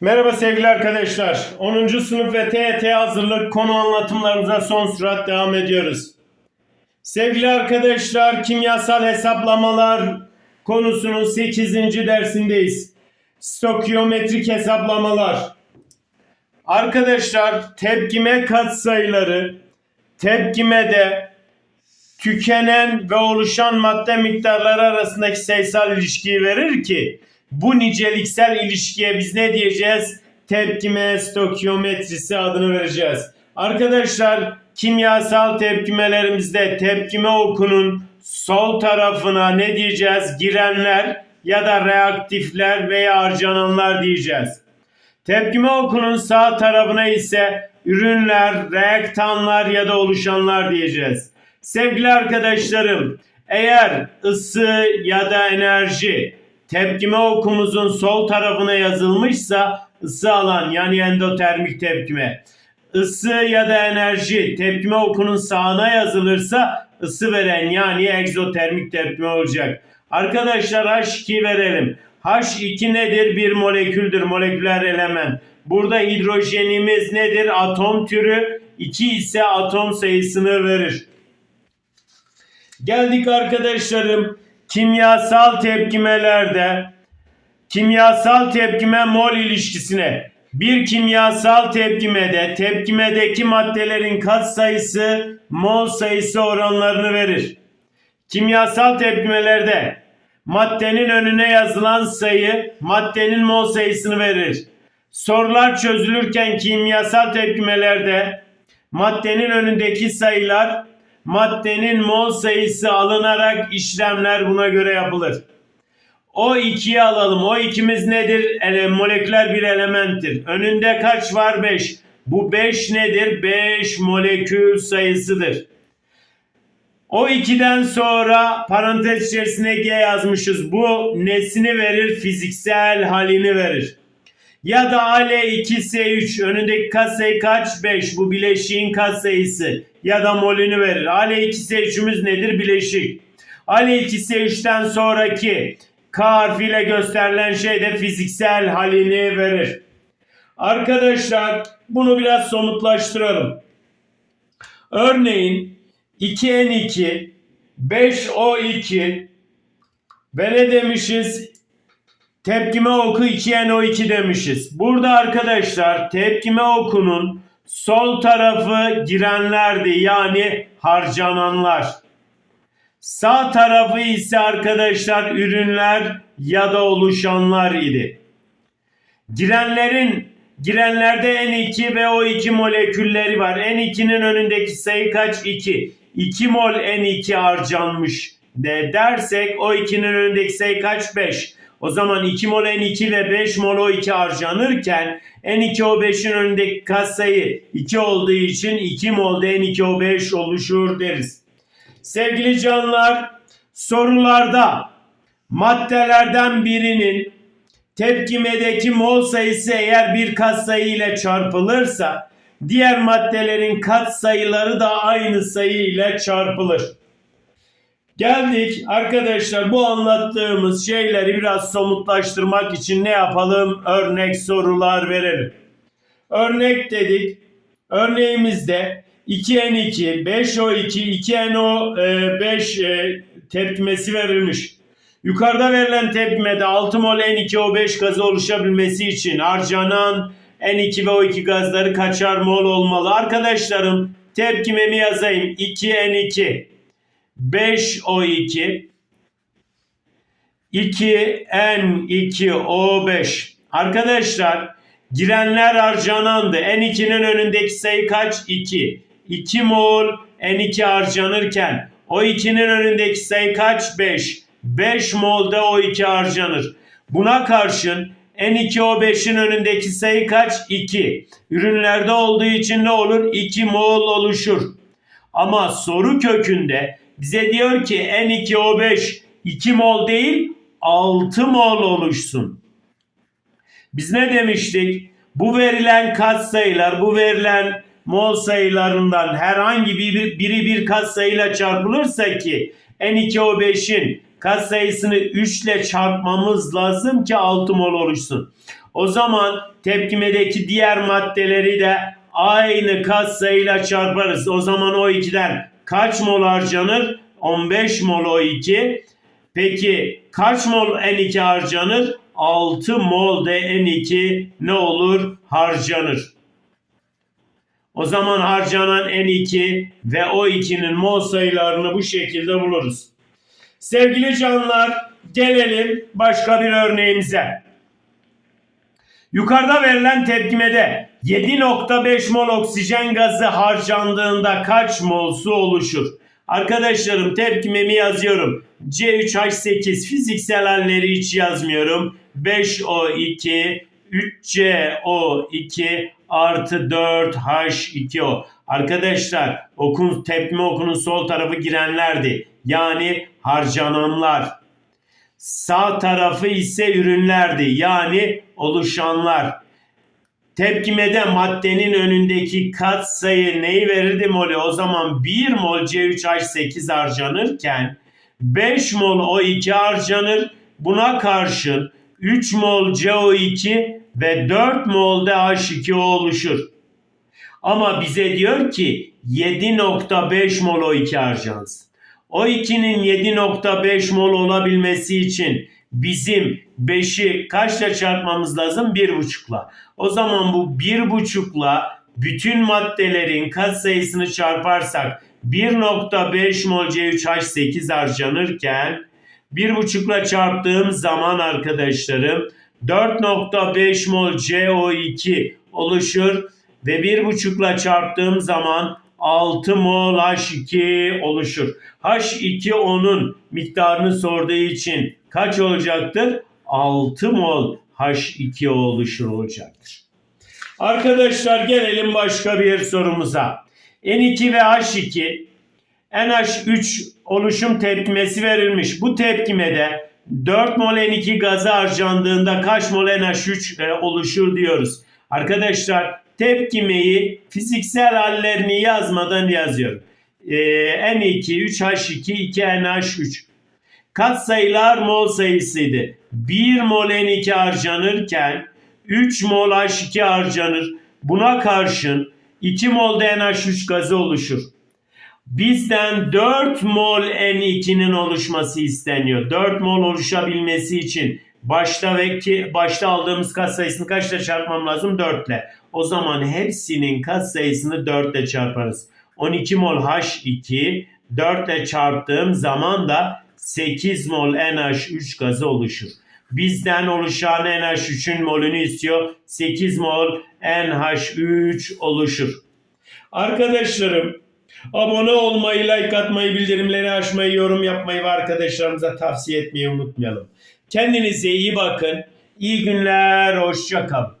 Merhaba sevgili arkadaşlar. 10. sınıf ve TET hazırlık konu anlatımlarımıza son sürat devam ediyoruz. Sevgili arkadaşlar, kimyasal hesaplamalar konusunun 8. dersindeyiz. Stokyometrik hesaplamalar. Arkadaşlar, tepkime katsayıları tepkimede tükenen ve oluşan madde miktarları arasındaki sayısal ilişkiyi verir ki bu niceliksel ilişkiye biz ne diyeceğiz? Tepkime stokyometrisi adını vereceğiz. Arkadaşlar kimyasal tepkimelerimizde tepkime okunun sol tarafına ne diyeceğiz? Girenler ya da reaktifler veya harcananlar diyeceğiz. Tepkime okunun sağ tarafına ise ürünler, reaktanlar ya da oluşanlar diyeceğiz. Sevgili arkadaşlarım, eğer ısı ya da enerji tepkime okumuzun sol tarafına yazılmışsa ısı alan yani endotermik tepkime. Isı ya da enerji tepkime okunun sağına yazılırsa ısı veren yani egzotermik tepkime olacak. Arkadaşlar H2 verelim. H2 nedir? Bir moleküldür, moleküler element. Burada hidrojenimiz nedir? Atom türü. 2 ise atom sayısını verir. Geldik arkadaşlarım kimyasal tepkimelerde kimyasal tepkime mol ilişkisine. Bir kimyasal tepkimede tepkimedeki maddelerin katsayısı mol sayısı oranlarını verir. Kimyasal tepkimelerde maddenin önüne yazılan sayı maddenin mol sayısını verir. Sorular çözülürken kimyasal tepkimelerde maddenin önündeki sayılar maddenin mol sayısı alınarak işlemler buna göre yapılır. O 2'yi alalım. O ikimiz nedir? Ele, moleküler bir elementtir. Önünde kaç var? 5. Bu 5 nedir? 5 molekül sayısıdır. O 2'den sonra parantez içerisine G yazmışız. Bu nesini verir? Fiziksel halini verir. Ya da AL2S3 önündeki katsayı kaç? 5. Bu bileşiğin katsayısı ya da molünü verir. AL2S3'ümüz nedir? Bileşik. AL2S3'ten sonraki K harfiyle gösterilen şey de fiziksel halini verir. Arkadaşlar bunu biraz somutlaştıralım. Örneğin 2N2 5O2 ve ne demişiz? Tepkime oku 2NO2 demişiz. Burada arkadaşlar tepkime okunun sol tarafı girenlerdi yani harcananlar. Sağ tarafı ise arkadaşlar ürünler ya da oluşanlar idi. Girenlerin girenlerde N2 ve O2 molekülleri var. N2'nin önündeki sayı kaç? 2. 2 mol N2 harcanmış de dersek O2'nin önündeki sayı kaç? 5. O zaman 2 mol N2 ve 5 mol O2 harcanırken N2O5'in önündeki katsayı 2 olduğu için 2 mol N2O5 oluşur deriz. Sevgili canlar sorularda maddelerden birinin tepkimedeki mol sayısı eğer bir katsayı ile çarpılırsa diğer maddelerin katsayıları da aynı sayı ile çarpılır. Geldik arkadaşlar bu anlattığımız şeyleri biraz somutlaştırmak için ne yapalım? Örnek sorular verelim. Örnek dedik. Örneğimizde 2N2, 5O2, 2NO5 e, tepkimesi verilmiş. Yukarıda verilen tepkimede 6 mol N2O5 gazı oluşabilmesi için harcanan N2 ve O2 gazları kaçar mol olmalı? Arkadaşlarım tepkimemi yazayım. 2N2 5O2 2N2O5 Arkadaşlar girenler harcanandı. N2'nin önündeki sayı kaç? 2. 2 mol N2 harcanırken O2'nin önündeki sayı kaç? 5. 5 mol da O2 harcanır. Buna karşın N2O5'in önündeki sayı kaç? 2. Ürünlerde olduğu için ne olur? 2 mol oluşur. Ama soru kökünde bize diyor ki N2O5 2 mol değil 6 mol oluşsun. Biz ne demiştik? Bu verilen katsayılar, bu verilen mol sayılarından herhangi bir, biri bir katsayıyla çarpılırsa ki N2O5'in kat sayısını 3 ile çarpmamız lazım ki 6 mol oluşsun. O zaman tepkimedeki diğer maddeleri de aynı kat sayıyla çarparız. O zaman o 2'den kaç mol harcanır? 15 mol O2. Peki kaç mol N2 harcanır? 6 mol de N2 ne olur? Harcanır. O zaman harcanan N2 ve O2'nin mol sayılarını bu şekilde buluruz. Sevgili canlar gelelim başka bir örneğimize. Yukarıda verilen tepkimede 7.5 mol oksijen gazı harcandığında kaç mol su oluşur? Arkadaşlarım tepkimemi yazıyorum. C3H8 fiziksel halleri hiç yazmıyorum. 5O2 3CO2 artı 4H2O. Arkadaşlar okun tepkime okunun sol tarafı girenlerdi. Yani harcananlar. Sağ tarafı ise ürünlerdi. Yani oluşanlar. Tepkimede maddenin önündeki kat sayı neyi verirdi molü? O zaman 1 mol C3H8 harcanırken 5 mol O2 harcanır. Buna karşın 3 mol CO2 ve 4 mol de H2O oluşur. Ama bize diyor ki 7.5 mol O2 harcansın. O2'nin 7.5 mol olabilmesi için bizim 5'i kaçla çarpmamız lazım? 1.5'la. O zaman bu 1.5'la bütün maddelerin kat sayısını çarparsak 1.5 mol C3H8 harcanırken 1.5'la çarptığım zaman arkadaşlarım 4.5 mol CO2 oluşur ve 1.5'la çarptığım zaman 6 mol H2 oluşur. H2 onun miktarını sorduğu için kaç olacaktır? 6 mol H2O oluşur olacaktır. Arkadaşlar gelelim başka bir sorumuza. N2 ve H2 NH3 oluşum tepkimesi verilmiş. Bu tepkimede 4 mol N2 gazı harcandığında kaç mol NH3 e, oluşur diyoruz. Arkadaşlar tepkimeyi fiziksel hallerini yazmadan yazıyorum. E, N2, 3H2, 2NH3. Kat sayılar mol sayısıydı. 1 mol N2 harcanırken 3 mol H2 harcanır. Buna karşın 2 mol de NH3 gazı oluşur. Bizden 4 mol N2'nin oluşması isteniyor. 4 mol oluşabilmesi için başta ve ki başta aldığımız kat sayısını kaçla çarpmam lazım? 4 ile. O zaman hepsinin kat sayısını 4 ile çarparız. 12 mol H2 4 ile çarptığım zaman da 8 mol NH3 gazı oluşur. Bizden oluşan NH3'ün molünü istiyor. 8 mol NH3 oluşur. Arkadaşlarım abone olmayı, like atmayı, bildirimleri açmayı, yorum yapmayı ve arkadaşlarımıza tavsiye etmeyi unutmayalım. Kendinize iyi bakın. İyi günler, hoşça kalın.